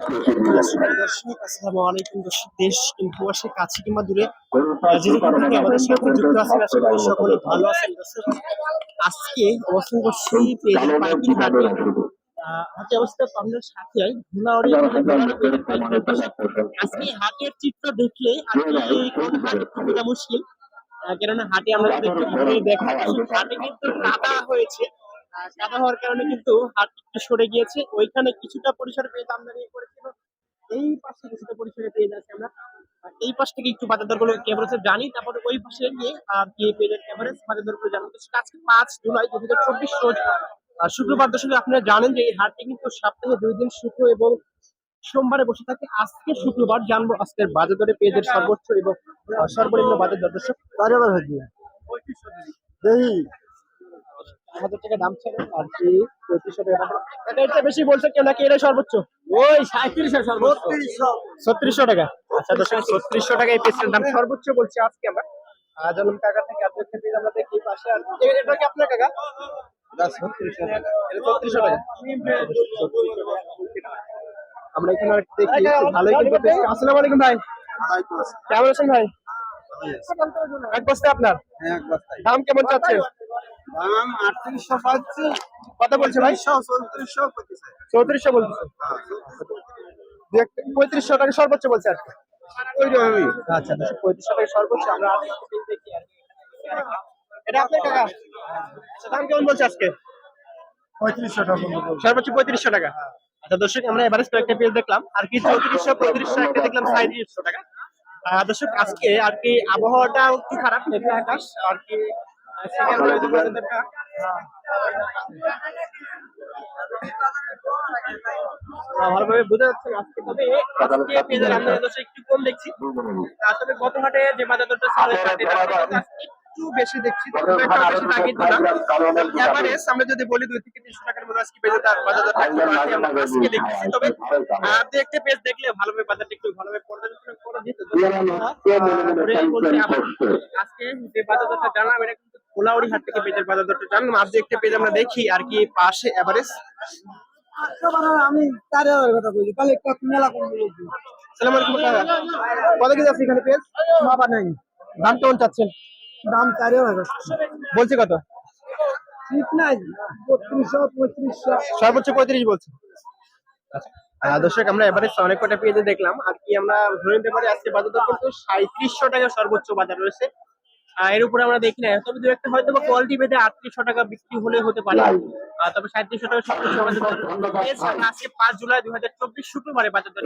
দর্শক আসসালামু আলাইকুম দর্শক দেশ কিংবা প্রবাসের কাছে কিংবা দূরে। আহ, যে থেকে আমাদের সাথে যুক্ত আছেন আশা করি সকলে ভালো আছেন। দর্শক আজকে অবস্থান করছি পেজের পাইকিং হাটে অবস্থা পাবনার ধুলাউড়ি। আজকে হাটের চিত্র দেখলে হাট একটু বোঝা মুশকিল? কেননা হাটে আমরা যদি একটু ঘুরে দেখা হাটে কিন্তু কাদা হয়েছে। কাদা হওয়ার কারণে কিন্তু হাট একটু সরে গিয়েছে। ওইখানে কিছুটা পরিসরে পেয়ে আমদানি করেছিল এই পাশে কিছুটা পরিসরে পেয়ে যাচ্ছে আমরা। আর এই পাশ থেকে একটু বাজার দরগুলো ক্যামেরাতে জানি তারপরে ওই পাশে গিয়ে আর কি পেজের ক্যামেরাস বাজার দরগুলো জানি আজকে পাঁচ জুলাই দু হাজার চব্বিশ রোজ আর শুক্রবার দর্শক আপনারা জানেন যে এই হাটটি কিন্তু সপ্তাহে দুই দিন শুক্র এবং সোমবারে বসে থাকে। আজকে শুক্রবার জানব আজকের বাজার দরে পেঁয়াজের সর্বোচ্চ এবং সর্বনিম্ন বাজার দর দর্শক। আমাদের থেকে দাম ছিল আর কি পঁয়ত্রিশশো টাকা। এটা এটা বেশি বলছে কেউ নাকি এটাই সর্বোচ্চ? ওই সাঁত্রিশশো সর্বোচ্চ। ছত্রিশশো। টাকা। আচ্ছা দর্শক ছত্রিশশো টাকা এই পেস্টের দাম সর্বোচ্চ বলছি আজকে আমরা। আহ, জনম কাকা থেকে আপনার থেকে আমরা দেখি পাশে আর এটা কি আপনার কাকা? টাকা। এটা ছত্রিশশো টাকা। আমরা এখানে আর দেখি ভালোই কিন্তু আসসালামু আলাইকুম ভাই। কেমন আছেন ভাই? এক বস্তা। আপনার? দাম কেমন চাচ্ছেন? দাম আটত্রিশশো পাচ্ছি। কত বলছে ভাই? চৌত্রিশশো পঁয়ত্রিশশো টাকা সর্বোচ্চ বলছে আর। আচ্ছা পঁয়ত্রিশশো টাকা সর্বোচ্চ আমরা। এটা আপনার টাকা? আচ্ছা, দাম কেমন বলছে আজকে? পঁয়ত্রিশশো টাকা সর্বোচ্চ পঁয়ত্রিশশো টাকা। আচ্ছা দর্শক আমরা এভারেজ কয়েকটা পেজ দেখলাম। আর কি চৌত্রিশশো পঁয়ত্রিশশো একটা দেখলাম সাঁত্রিশশো টাকা। দর্শক আজকে আর কি আবহাওয়াটা একটু খারাপ মেঘলা আকাশ। আর কি বাজারটা, ভালোভাবে বোঝা যাচ্ছে আজকে তবে আজকে পেঁয়াজের আমদানি দর্শক একটু কম দেখছি। তবে গত হাটে যে বাজার দরটা ছিল ওই হাটে দাম আজকে একটু বেশি দেখছি। তবে একটু বেশি লাগিয়ে দিলাম। এভারেজ আমরা যদি বলি দুই থেকে তিনশো টাকার মধ্যে আজকে পেঁয়াজের দাম বাজার আজকে দেখতেছি। তবে দু একটা পেজ দেখলে ভালোভাবে বাজারটা একটু ভালোভাবে পর্যালোচনা করে দিতে আজকে যে বাজার দরটা জানলাম এটা কোলাউড়ি হাট থেকে পেঁয়াজের বাজার দরটা জানলাম। আর একটা পেজ আমরা দেখি, আর কি পাশে এভারেজ আমি হাজার কথা বলছি তাহলে কত মেলা সালাম আলাইকুম। কত কেজি আছে এখানে পেঁয়াজ? বাবা নাই দাম কেমন চাচ্ছেন? দাম চার হাজার বলছে কত? সর্বোচ্চ পঁয়ত্রিশ বলছে। দর্শক, আমরা এবারে অনেক কটা পেজে দেখলাম। আর কি আমরা ধরে নিতে পারি, আজকে বাজার দর কিন্তু সাঁত্রিশশো টাকা সর্বোচ্চ বাজার রয়েছে। এর উপরে আমরা দেখি না। তবে দু একটা হয়তো বা কোয়ালিটি ভেদে আটত্রিশশো টাকা বিক্রি হলে হতে পারে। তবে সাঁত্রিশশো টাকা সর্বোচ্চ বাজার দর রয়েছে। আমরা আজকে পাঁচ জুলাই দুই হাজার চব্বিশ শুক্রবারে বাজার দর